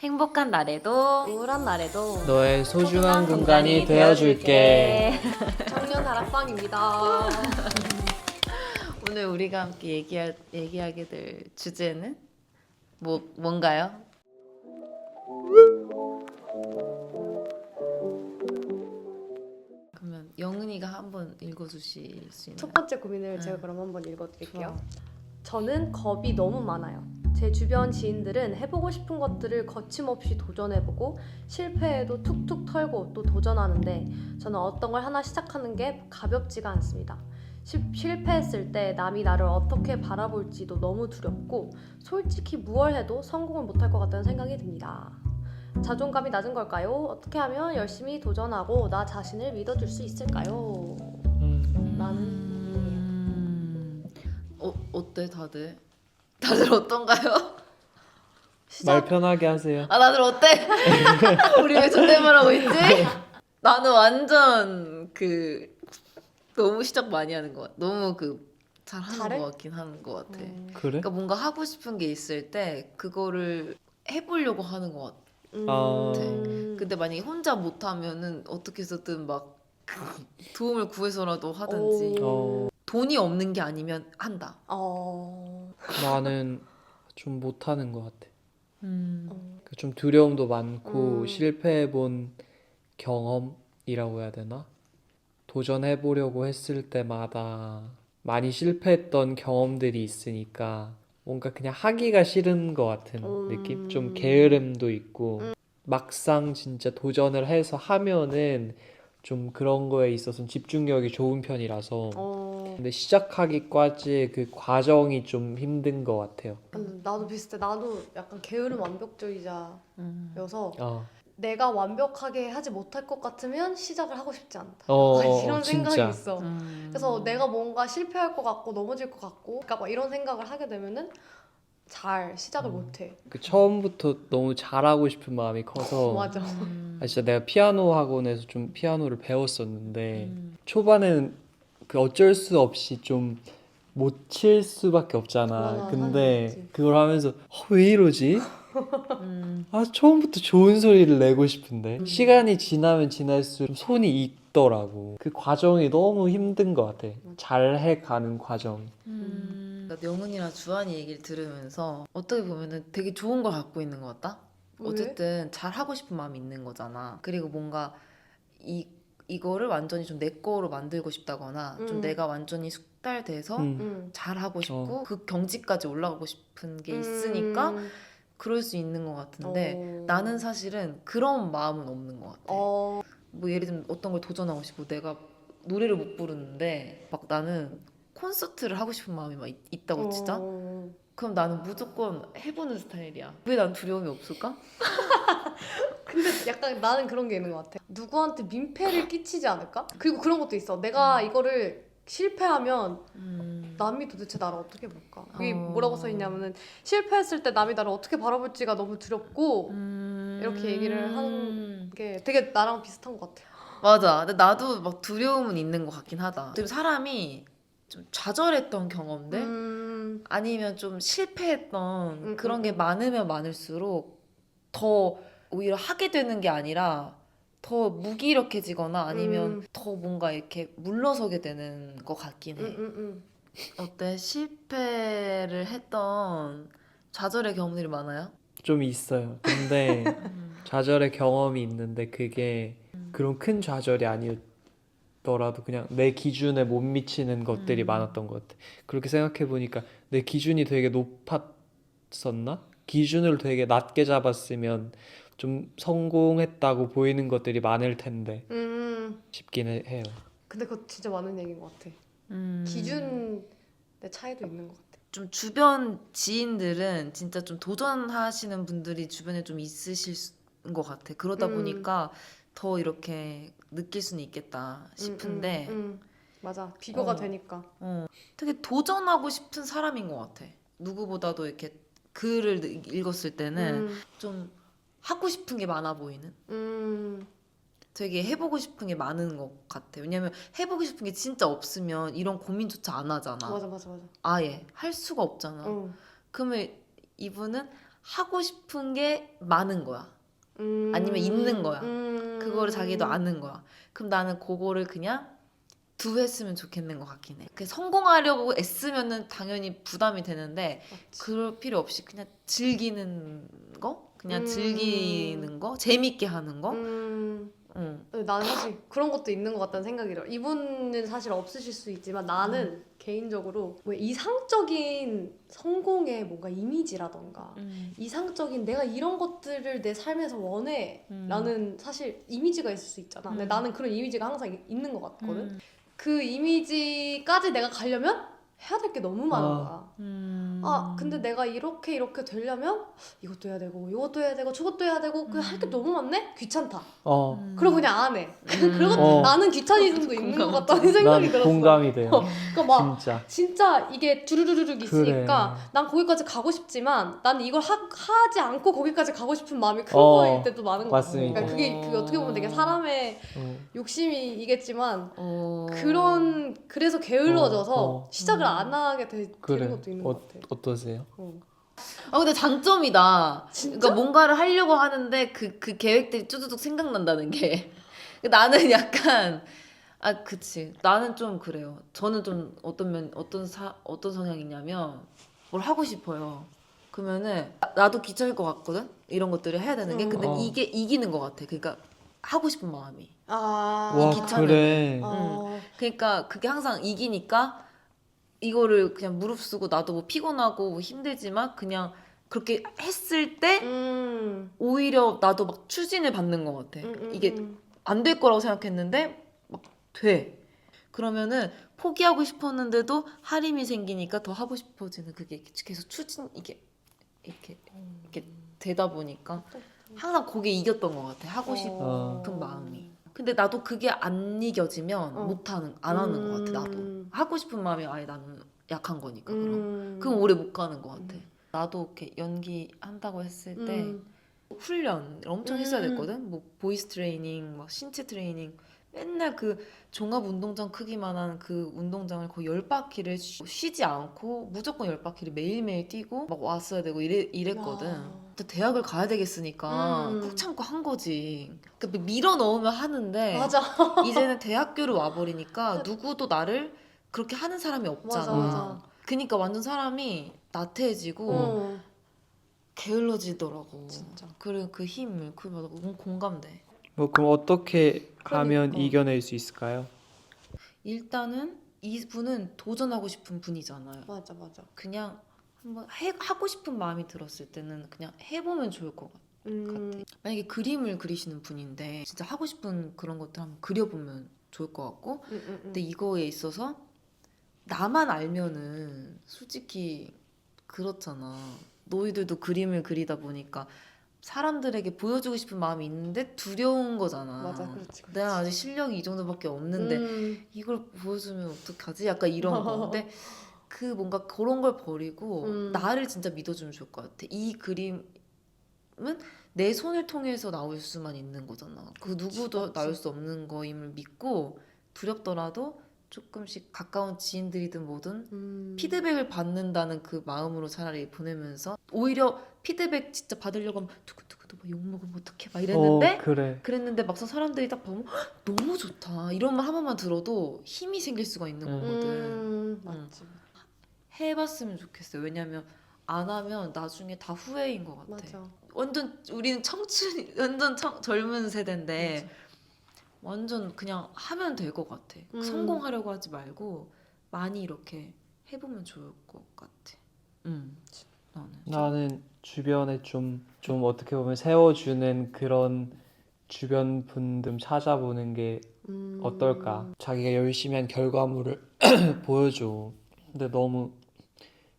행복한 날에도 우울한 날에도 너의 소중한 공간이 되어줄게. 청년 다락방입니다. 오늘 우리가 함께 얘기할, 얘기하게 될 주제는 뭐 뭔가요? 그러면 영은이가 한번 읽어주실 수 있나요? 첫 번째 고민을 응. 제가 그럼 한번 읽어드릴게요. 저는 겁이 너무 많아요. 제 주변 지인들은 해보고 싶은 것들을 거침없이 도전해보고 실패해도 툭툭 털고 또 도전하는데 저는 어떤 걸 하나 시작하는 게 가볍지가 않습니다. 시- 실패했을 때 남이 나를 어떻게 바라볼지도 너무 두렵고 솔직히 무얼 해도 성공을 못할 것 같다는 생각이 듭니다. 자존감이 낮은 걸까요? 어떻게 하면 열심히 도전하고 나 자신을 믿어줄 수 있을까요? 음, 나는 음... 어 어때 다들? 다들 어떤가요? 말 편하게 하세요. 아 다들 어때? 우리 왜 존댓말하고 있지? 나는 완전 그 너무 시작 많이 하는 것 같아. 너무 그 잘하는 잘해? 것 같긴 하는 것 같아. 음. 그래? 그러니까 뭔가 하고 싶은 게 있을 때 그거를 해보려고 하는 것 같아. 어. 음. 근데 만약에 혼자 못하면은 어떻게 해서든 막 도움을 구해서라도 하든지 오. 어, 돈이 없는 게 아니면 한다. 어. 나는 좀 못하는 것 같아. 음. 어. 그좀 두려움도 많고 음. 실패해본 경험이라고 해야 되나? 도전해보려고 했을 때마다 많이 실패했던 경험들이 있으니까 뭔가 그냥 하기가 싫은 것 같은 음. 느낌? 좀 게으름도 있고 막상 진짜 도전을 해서 하면은 좀 그런 거에 있어서 집중력이 좋은 편이라서 어. 근데 시작하기까지의 그 과정이 좀 힘든 것 같아요. 음, 나도 비슷해. 나도 약간 게으름 완벽주의자여서 음. 어, 내가 완벽하게 하지 못할 것 같으면 시작을 하고 싶지 않다. 어, 약간 어, 이런 생각이 진짜. 있어. 음. 그래서 내가 뭔가 실패할 것 같고 넘어질 것 같고, 그러니까 막 이런 생각을 하게 되면은 잘 시작을 음. 못해. 그 처음부터 너무 잘하고 싶은 마음이 커서 맞아. 음. 아, 진짜 내가 피아노 학원에서 좀 피아노를 배웠었는데 음. 초반에는 그 어쩔 수 없이 좀 못 칠 수밖에 없잖아. 맞아, 근데. 그걸 하면서 어, 왜 이러지? 음. 아 처음부터 좋은 소리를 내고 싶은데 음. 시간이 지나면 지날수록 좀 손이 익더라고. 그 과정이 너무 힘든 것 같아. 잘해 가는 과정. 음. 그러니까 영은이랑 주한이 얘기를 들으면서 어떻게 보면은 되게 좋은 걸 갖고 있는 것 같다. 왜? 어쨌든 잘 하고 싶은 마음이 있는 거잖아. 그리고 뭔가 이 이거를 완전히 좀 내 거로 만들고 싶다거나 좀 음. 내가 완전히 숙달돼서 음. 음. 잘 하고 싶고 어. 그 경지까지 올라가고 싶은 게 있으니까 음. 그럴 수 있는 것 같은데 어. 나는 사실은 그런 마음은 없는 것 같아. 어. 뭐 예를 들면 어떤 걸 도전하고 싶고 내가 노래를 못 부르는데 막 나는 콘서트를 하고 싶은 마음이 막 있, 있다고 치자. 어. 그럼 나는 무조건 해보는 스타일이야. 왜 난 두려움이 없을까? 근데 약간 나는 그런 게 있는 것 같아. 누구한테 민폐를 끼치지 않을까? 그리고 그런 것도 있어. 내가 이거를 실패하면 음. 남이 도대체 나를 어떻게 볼까? 여기 어. 뭐라고 써 있냐면은 실패했을 때 남이 나를 어떻게 바라볼지가 너무 두렵고 음. 이렇게 얘기를 하는 게 되게 나랑 비슷한 것 같아. 맞아. 근데 나도 막 두려움은 있는 것 같긴 하다. 좀 사람이 좀 좌절했던 경험들 음, 아니면 좀 실패했던 음, 그런 음, 게 음. 많으면 많을수록 더 오히려 하게 되는 게 아니라 더 무기력해지거나 아니면 음. 더 뭔가 이렇게 물러서게 되는 것 같긴 해. 음, 음, 음. 어때? 실패를 했던 좌절의 경험들이 많아요? 좀 있어요. 근데 좌절의 경험이 있는데 그게 그런 큰 좌절이 아니었 더라도 그냥 내 기준에 못 미치는 것들이 음. 많았던 것 같아. 그렇게 생각해 보니까 내 기준이 되게 높았었나? 기준을 되게 낮게 잡았으면 좀 성공했다고 보이는 것들이 많을 텐데 음. 싶기는 해요. 근데 그거 진짜 많은 얘기인 것 같아. 음. 기준의 차이도 있는 것 같아. 좀 주변 지인들은 진짜 좀 도전하시는 분들이 주변에 좀 있으실 수- 것 같아. 그러다 음. 보니까 더 이렇게 느낄 수는 있겠다 싶은데 음, 음, 음. 맞아. 비교가 어. 되니까. 어, 되게 도전하고 싶은 사람인 것 같아. 누구보다도 이렇게 글을 읽었을 때는 음, 좀 하고 싶은 게 많아 보이는. 음, 되게 해보고 싶은 게 많은 것 같아. 왜냐면 해보고 싶은 게 진짜 없으면 이런 고민조차 안 하잖아. 맞아, 맞아, 맞아. 아예 할 수가 없잖아. 어. 그러면 이분은 하고 싶은 게 많은 거야. 음. 아니면 있는 거야. 음. 그거를 자기도 아는 거야. 그럼 나는 그거를 그냥 두 했으면 좋겠는 것 같긴 해. 그 성공하려고 애쓰면은 당연히 부담이 되는데 맞지. 그럴 필요 없이 그냥 즐기는 거, 그냥 음. 즐기는 거, 재밌게 하는 거. 음. 응. 나는 사실 그런 것도 있는 것 같다는 생각이 들어. 이분은 사실 없으실 수 있지만 나는 음. 개인적으로 왜 이상적인 성공의 뭔가 이미지라던가 음. 이상적인 내가 이런 것들을 내 삶에서 원해 라는 사실 이미지가 있을 수 있잖아. 근데 음. 나는 그런 이미지가 항상 이- 있는 것 같거든. 음. 그 이미지까지 내가 가려면 해야 될 게 너무 많은 아. 거야. 음. 아, 근데 내가 이렇게 이렇게 되려면 이것도 해야 되고 이것도 해야 되고 저것도 해야 되고 그냥 할게 음. 너무 많네? 귀찮다. 어, 음. 그리고 그냥 안 해. 음. 그리고 어. 나는 귀차니즘도 있는 것. 같다는 생각이 난 들었어. 공감이 돼요. 어. 그러니까 막 진짜. 진짜 이게 두루루루룩 있으니까 그래. 난 거기까지 가고 싶지만 난 이걸 하, 하지 않고 거기까지 가고 싶은 마음이 큰 어, 거일 때도 많은 것 같아. 맞습니다. 그러니까 그게, 그게 어떻게 보면 되게 사람의 어. 욕심이겠지만 어. 그런 그래서 게을러져서 어, 어. 시작을 음. 안 하게 되, 그래. 되는 것도 있는 어, 것 같아. 어떠세요? 어. 아 근데 장점이다. 진짜? 그러니까 뭔가를 하려고 하는데 그 그 계획들이 쭈두둑 생각난다는 게 나는 약간 아 그치 나는 좀 그래요. 저는 좀 어떤 면 어떤 사 어떤 성향이냐면 뭘 하고 싶어요. 그러면은 나- 나도 귀찮을 것 같거든. 이런 것들을 해야 되는 게 근데 어. 이게 이기는 것 같아. 그러니까 하고 싶은 마음이. 아. 와 귀찮은데. 그래. 어. 그러니까 그게 항상 이기니까 이거를 그냥 무릅쓰고 나도 뭐 피곤하고 뭐 힘들지만 그냥 그렇게 했을 때 음. 오히려 나도 막 추진을 받는 것 같아. 음, 음, 이게 음. 안될 거라고 생각했는데 막 돼. 그러면은 포기하고 싶었는데도 할인이 생기니까 더 하고 싶어지는 그게 계속 추진 이게 이렇게 이렇게 되다 보니까 항상 그게 이겼던 것 같아. 하고 싶은 어. 마음이. 근데 나도 그게 안 이겨지면 어. 못하는 안 하는 것 같아. 나도 음. 하고 싶은 마음이 아예 나는 약한 거니까 그럼. 음. 그럼 오래 못 가는 것 같아. 음. 나도 이렇게 연기 한다고 했을 때 음. 훈련 엄청 했어야 음. 됐거든. 뭐 보이스 트레이닝, 막 신체 트레이닝. 맨날 그 종합 운동장 크기만한 그 운동장을 거의 열 바퀴를 쉬- 쉬지 않고 무조건 열 바퀴를 매일매일 뛰고 막 왔어야 되고 이래, 이랬거든. 야. 근데 대학을 가야 되겠으니까 음. 꾹 참고 한 거지. 그러니까 밀어 넣으면 하는데 맞아. 이제는 대학교를 와버리니까 누구도 나를 그렇게 하는 사람이 없잖아. 맞아, 맞아. 그니까 완전 사람이 나태해지고 어. 게을러지더라고. 진짜. 그래 그 힘을 그 맞아 너무 공감돼. 뭐 그럼 어떻게 하면 그러니까. 이겨낼 수 있을까요? 일단은 이분은 도전하고 싶은 분이잖아요. 맞아, 맞아. 그냥 한번 해, 하고 싶은 마음이 들었을 때는 그냥 해보면 좋을 것 같아. 음. 만약에 그림을 그리시는 분인데 진짜 하고 싶은 그런 것들 한번 그려보면 좋을 것 같고 음, 음, 음. 근데 이거에 있어서 나만 알면은 솔직히 그렇잖아. 너희들도 그림을 그리다 보니까 사람들에게 보여주고 싶은 마음이 있는데 두려운 거잖아. 맞아, 그렇지, 그렇지. 내가 아직 실력이 이 정도밖에 없는데 음. 이걸 보여주면 어떡하지? 약간 이런 거. 근데 그 뭔가 그런 걸 버리고 음. 나를 진짜 믿어주면 좋을 것 같아. 이 그림은 내 손을 통해서 나올 수만 있는 거잖아. 그 누구도 그치. 나올 수 없는 거임을 믿고 두렵더라도 조금씩 가까운 지인들이든 뭐든 음. 피드백을 받는다는 그 마음으로 차라리 보내면서 오히려 피드백 진짜 받으려고 하면 두구두구두 욕 먹으면 어떡해 막 이랬는데 어, 그래. 그랬는데 막상 사람들이 딱 보면 "헉, 너무 좋다 이런 말 한 번만 들어도 힘이 생길 수가 있는 음. 거거든 음, 맞지. 해봤으면 좋겠어요 왜냐면 안 하면 나중에 다 후회인 것 같아 맞아. 완전 우리는 청춘 완전 청, 젊은 세대인데 맞아. 완전 그냥 하면 될 것 같아 음. 성공하려고 하지 말고 많이 이렇게 해보면 좋을 것 같아 음 나는 나는 주변에 좀, 좀 어떻게 보면 세워주는 그런 주변 분들 찾아보는 게 음. 어떨까? 자기가 열심히 한 결과물을 보여줘. 근데 너무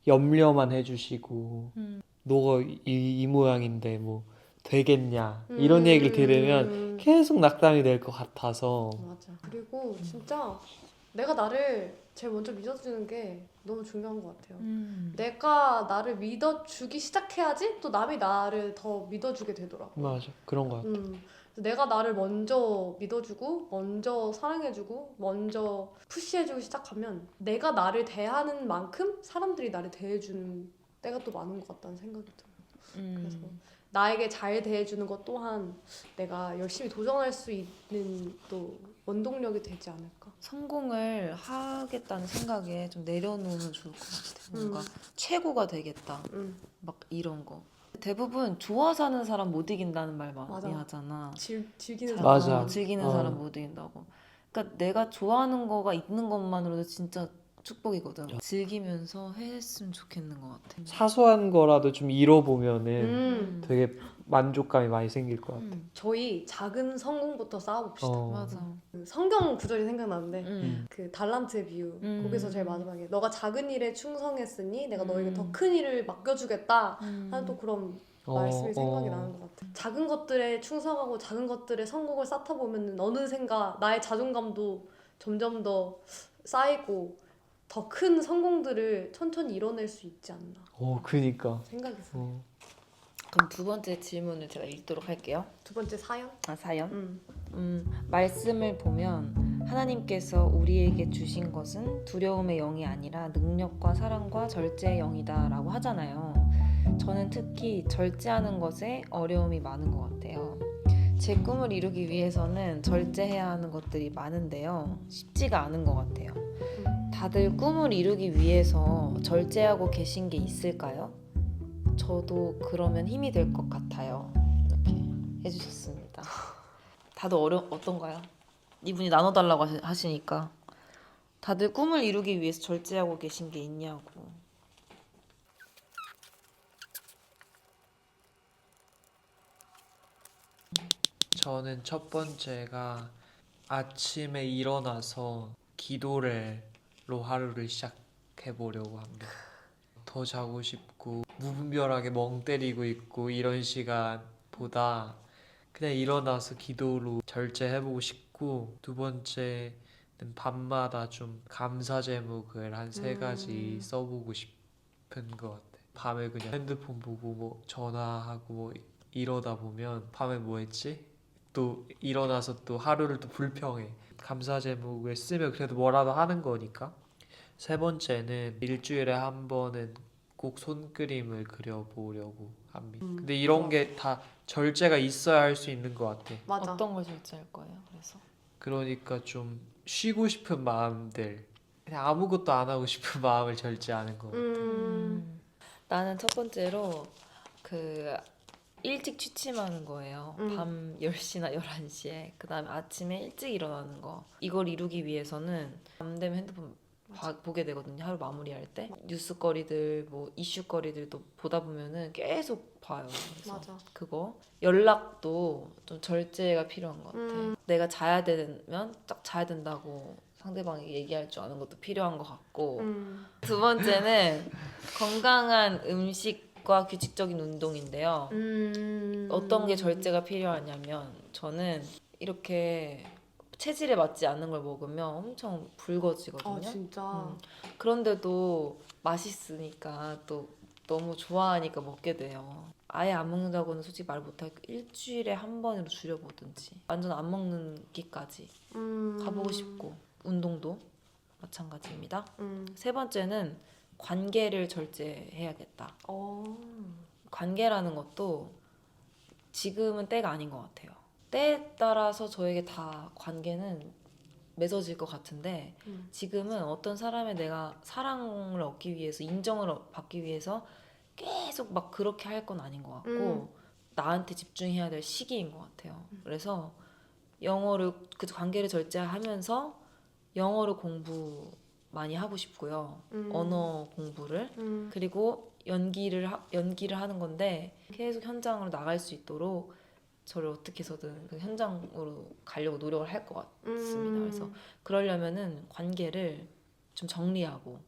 염려만 해주시고, 음. 너가 이, 이 모양인데 뭐 되겠냐? 이런 음. 얘기를 들으면 계속 낙담이 될 것 같아서. 맞아. 그리고 진짜 내가 나를 제일 먼저 믿어주는 게 너무 중요한 것 같아요. 음. 내가 나를 믿어주기 시작해야지 또 남이 나를 더 믿어주게 되더라고. 맞아. 그런 것 같아. 음. 그래서 내가 나를 먼저 믿어주고, 먼저 사랑해주고, 먼저 푸시해주기 시작하면 내가 나를 대하는 만큼 사람들이 나를 대해주는 때가 또 많은 것 같다는 생각이 들어. 그래서 음. 나에게 잘 대해주는 것 또한 내가 열심히 도전할 수 있는 또 원동력이 되지 않을까. 성공을 하겠다는 생각에 좀 내려놓으면 좋을 것 같아. 뭔가 음. 최고가 되겠다. 음, 막 이런 거. 대부분 좋아서 하는 사람 못 이긴다는 말 많이 맞아. 하잖아. 즐, 즐기는 자- 사람. 맞아. 어, 즐기는 어. 사람 못 이긴다고. 그러니까 내가 좋아하는 거가 있는 것만으로도 진짜 축복이거든. 즐기면서 했으면 좋겠는 것 같아. 사소한 거라도 좀 이뤄보면은 음, 되게 만족감이 많이 생길 것 같아. 음, 저희 작은 성공부터 쌓아봅시다. 어. 맞아. 그 성경 구절이 생각나는데 음. 그 달란트의 비유 음. 거기서 제일 마지막에 너가 작은 일에 충성했으니 내가 너에게 음. 더 큰 일을 맡겨주겠다 음. 하는 또 그런 어, 말씀이 생각이 어. 나는 것 같아. 작은 것들에 충성하고 작은 것들에 성공을 쌓다 보면 어느샌가 나의 자존감도 점점 더 쌓이고 더 큰 성공들을 천천히 이뤄낼 수 있지 않나 어, 그니까. 생각이 들어요. 어. 그럼 두 번째 질문을 제가 읽도록 할게요. 두 번째 사연? 아 사연. 음. 음, 말씀을 보면 하나님께서 우리에게 주신 것은 두려움의 영이 아니라 능력과 사랑과 절제의 영이다라고 하잖아요. 저는 특히 절제하는 것에 어려움이 많은 것 같아요. 제 꿈을 이루기 위해서는 절제해야 하는 것들이 많은데요. 쉽지가 않은 것 같아요. 다들 꿈을 이루기 위해서 절제하고 계신 게 있을까요? 저도 그러면 힘이 될 것 같아요. 이렇게 해주셨습니다. 다들 어려 어떤가요? 이분이 나눠달라고 하시- 하시니까 다들 꿈을 이루기 위해서 절제하고 계신 게 있냐고. 저는 첫 번째가 아침에 일어나서 기도를 로 하루를 시작해 보려고 합니다. 더 자고 싶고 무분별하게 멍 때리고 있고 이런 시간보다 그냥 일어나서 기도로 절제해보고 싶고 두 번째는 밤마다 좀 감사 제목을 한 세 가지 음. 써보고 싶은 것 같아. 밤에 그냥 핸드폰 보고 뭐 전화하고 뭐 이러다 보면 밤에 뭐 했지? 또 일어나서 또 하루를 또 불평해. 감사 제목을 쓰면 그래도 뭐라도 하는 거니까. 세 번째는 일주일에 한 번은 꼭 손그림을 그려보려고 합니다. 음, 근데 이런. 게 다 절제가 있어야 할 수 있는 것 같아. 맞아. 어떤 걸 절제할 거예요? 그래서 그러니까 좀 쉬고 싶은 마음들, 그냥 아무것도 안 하고 싶은 마음을 절제하는 거. 음. 나는 첫 번째로 그 일찍 취침하는 거예요. 음. 밤 10시나 11시에. 그다음에 아침에 일찍 일어나는 거. 이걸 이루기 위해서는 밤 되면 핸드폰 봐- 보게 되거든요. 하루 마무리할 때. 뉴스거리들 뭐 이슈거리들도 보다 보면은 계속 봐요. 그래서 맞아. 그거 연락도 좀 절제가 필요한 것 같아. 음. 내가 자야 되면 딱 자야 된다고 상대방에게 얘기할 줄 아는 것도 필요한 것 같고 음. 두 번째는 건강한 음식과 규칙적인 운동인데요. 음. 어떤 게 절제가 필요하냐면 저는 이렇게 체질에 맞지 않는 걸 먹으면 엄청 붉어지거든요. 아 진짜. 음. 그런데도 맛있으니까 또 너무 좋아하니까 먹게 돼요. 아예 안 먹는다고는 솔직히 말 못하고 일주일에 한 번으로 줄여보든지 완전 안 먹는 기까지 음. 가보고 싶고 운동도 마찬가지입니다. 음. 세 번째는 관계를 절제해야겠다. 어. 관계라는 것도 지금은 때가 아닌 것 같아요. 때에 따라서 저에게 다 관계는 맺어질 것 같은데 음. 지금은 어떤 사람의 내가 사랑을 얻기 위해서 인정을 얻- 받기 위해서 계속 막 그렇게 할 건 아닌 것 같고 음. 나한테 집중해야 될 시기인 것 같아요. 그래서 영어를 그 관계를 절제하면서 영어를 공부 많이 하고 싶고요. 음. 언어 공부를 음. 그리고 연기를 하, 연기를 하는 건데 계속 현장으로 나갈 수 있도록 저를 어떻게 해서든 그 현장으로 가려고 노력을 할 것 같습니다. 음. 그래서 그러려면은 관계를 좀 정리하고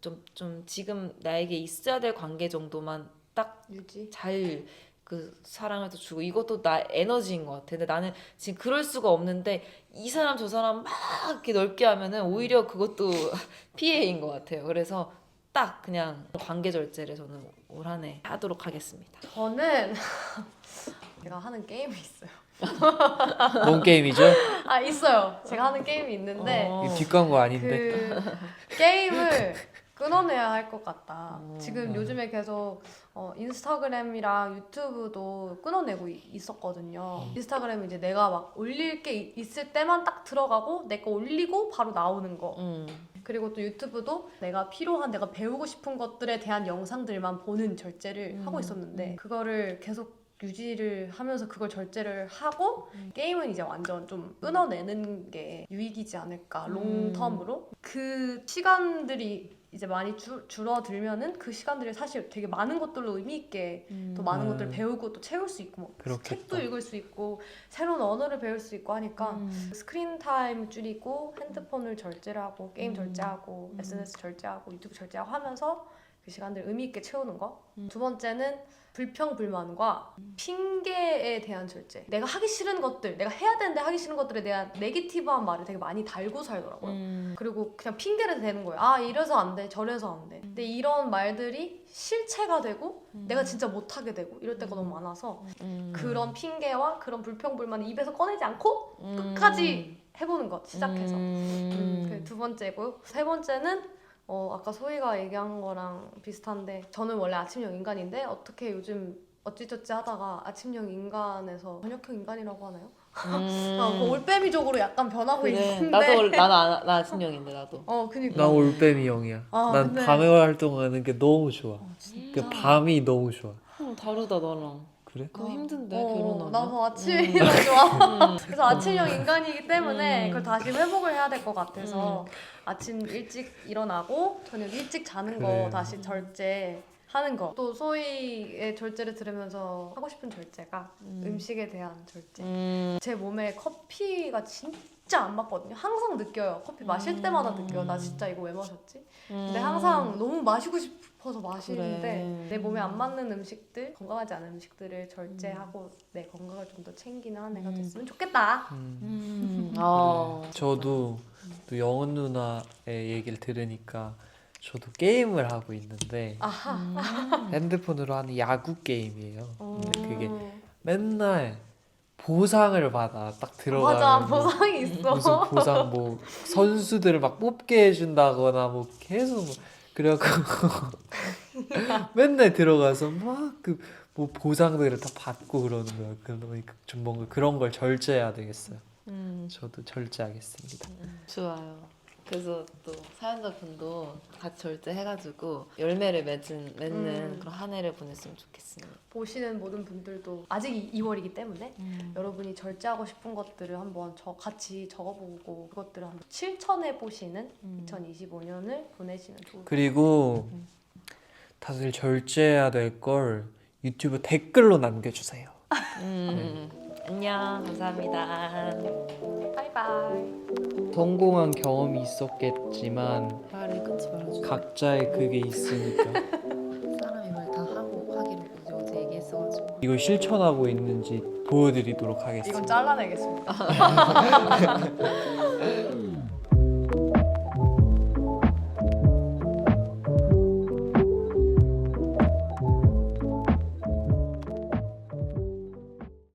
좀 좀 지금 나에게 있어야 될 관계 정도만 딱. 잘 그 사랑을 또 주고 이것도 나 에너지인 것 같아. 근데 나는 지금 그럴 수가 없는데 이 사람 저 사람 막 이렇게 넓게 하면은 오히려 그것도 피해인 것 같아요. 그래서 딱 그냥 관계 절제를 저는 올 한 해 하도록 하겠습니다. 저는 제가 하는 게임이 있어요. 뭔 게임이죠? 아 있어요. 제가 하는 게임이 있는데 어. 이 뒷광고 아닌데. 그 게임을 끊어내야 할 것 같다. 음. 지금 음. 요즘에 계속 어, 인스타그램이랑 유튜브도 끊어내고 이- 있었거든요. 음. 인스타그램은 이제 내가 막 올릴 게 이- 있을 때만 딱 들어가고 내 거 올리고 바로 나오는 거. 음. 그리고 또 유튜브도 내가 필요한 내가 배우고 싶은 것들에 대한 영상들만 보는 절제를 음. 하고 있었는데 음. 그거를 계속 유지를 하면서 그걸 절제를 하고 음. 게임은 이제 완전 좀 끊어내는 게 유익이지 않을까 음. 롱텀으로 그 시간들이 이제 많이 줄, 줄어들면은 그 시간들이 사실 되게 많은 것들로 의미 있게 또 많은 음. 것들을 배우고 또 채울 수 있고 뭐. 책도 읽을 수 있고 새로운 언어를 배울 수 있고 하니까 음. 스크린 타임 줄이고 핸드폰을 절제를 하고 게임 음. 절제하고 음. SNS 절제하고 유튜브 절제하고 하면서 그 시간들 의미 있게 채우는 거. 음. 두 번째는 불평 불만과 핑계에 대한 절제. 내가 하기 싫은 것들, 내가 해야 되는데 하기 싫은 것들에 대한 네기티브한 말을 되게 많이 달고 살더라고요. 음. 그리고 그냥 핑계를 대는 거예요. 아 이래서 안 돼, 저래서 안 돼. 근데 이런 말들이 실체가 되고 내가 진짜 못하게 되고 이럴 때가 너무 많아서 음. 그런 핑계와 그런 불평 불만을 입에서 꺼내지 않고 음. 끝까지 해보는 것 시작해서 음. 음, 두 번째고요 세 번째는 어, 아까 소희가 얘기한 거랑 비슷한데 저는 원래 아침형 인간인데 어떻게 요즘 어찌저찌 하다가 아침형 인간에서 저녁형 인간이라고 하나요? 음. 어, 그 올빼미적으로 약간 변하고 그래. 있는데 나도 올- 나는 안- 나 신령인데 나도. 어 그니까 나 올빼미 형이야. 아, 난 근데- 밤에 활동하는 게 너무 좋아. 진짜. 그 밤이 너무 좋아. 음, 다르다 너랑. 그래? 그거 어. 힘든데 어, 결혼하면. 나도 아침이 더 좋아 음. 그래서 아침형 인간이기 때문에 음. 그걸 다시 회복을 해야 될 것 같아서 아침 일찍 일어나고 저녁 일찍 자는 거 그래. 다시 절제 하는 거. 또 소희의 절제를 들으면서 하고 싶은 절제가 음. 식에 대한 절제. 음. 제 몸에 커피가 진짜 안 맞거든요. 항상 느껴요. 커피 마실 음. 때마다 느껴요. 나 진짜 이거 왜 마셨지? 근데 음. 항상 너무 마시고 싶어서 마시는데 그래. 내 몸에 안 맞는 음식들, 건강하지 않은 음식들을 절제하고 내 건강을 좀 더 챙기는 한 해가 음. 됐으면 좋겠다. 음. 음. 아. 저도 또 영은 누나의 얘기를 들으니까 저도 게임을 하고 있는데 아하. 음. 핸드폰으로 하는 야구 게임이에요. 근데 그게 음. 맨날 보상을 받아 딱 들어가면 맞아 뭐 보상이 있어. 무슨 보상 뭐 선수들을 막 뽑게 해준다거나 뭐 계속 뭐 그래갖고 맨날 들어가서 막 그 뭐 보상들을 다 받고 그러는 거야. 그러니까 좀 뭔가 그런 걸 절제해야 되겠어요. 음. 저도 절제하겠습니다. 음, 좋아요. 그래서 또 사연자분도 같이 절제해가지고 열매를 맺은 맺는 음. 그런 한 해를 보냈으면 좋겠습니다. 보시는 모든 분들도 아직 2월이기 때문에 음. 여러분이 절제하고 싶은 것들을 한번 저 같이 적어보고 그것들을 한번 실천해 보시는 음. 2025년을 보내시면 좋을 것 그리고 음. 다들 절제해야 될 걸 유튜브 댓글로 남겨주세요. 음. 안녕 감사합니다. 바이바이. 성공한 경험이 있었겠지만 말을 끊지 말아주세요. 각자의 그게 있으니까 사람이 말 다 하고 하기로 어제 얘기했어가지고. 이걸 실천하고 있는지 보여드리도록 하겠습니다. 이건 잘라내겠습니다.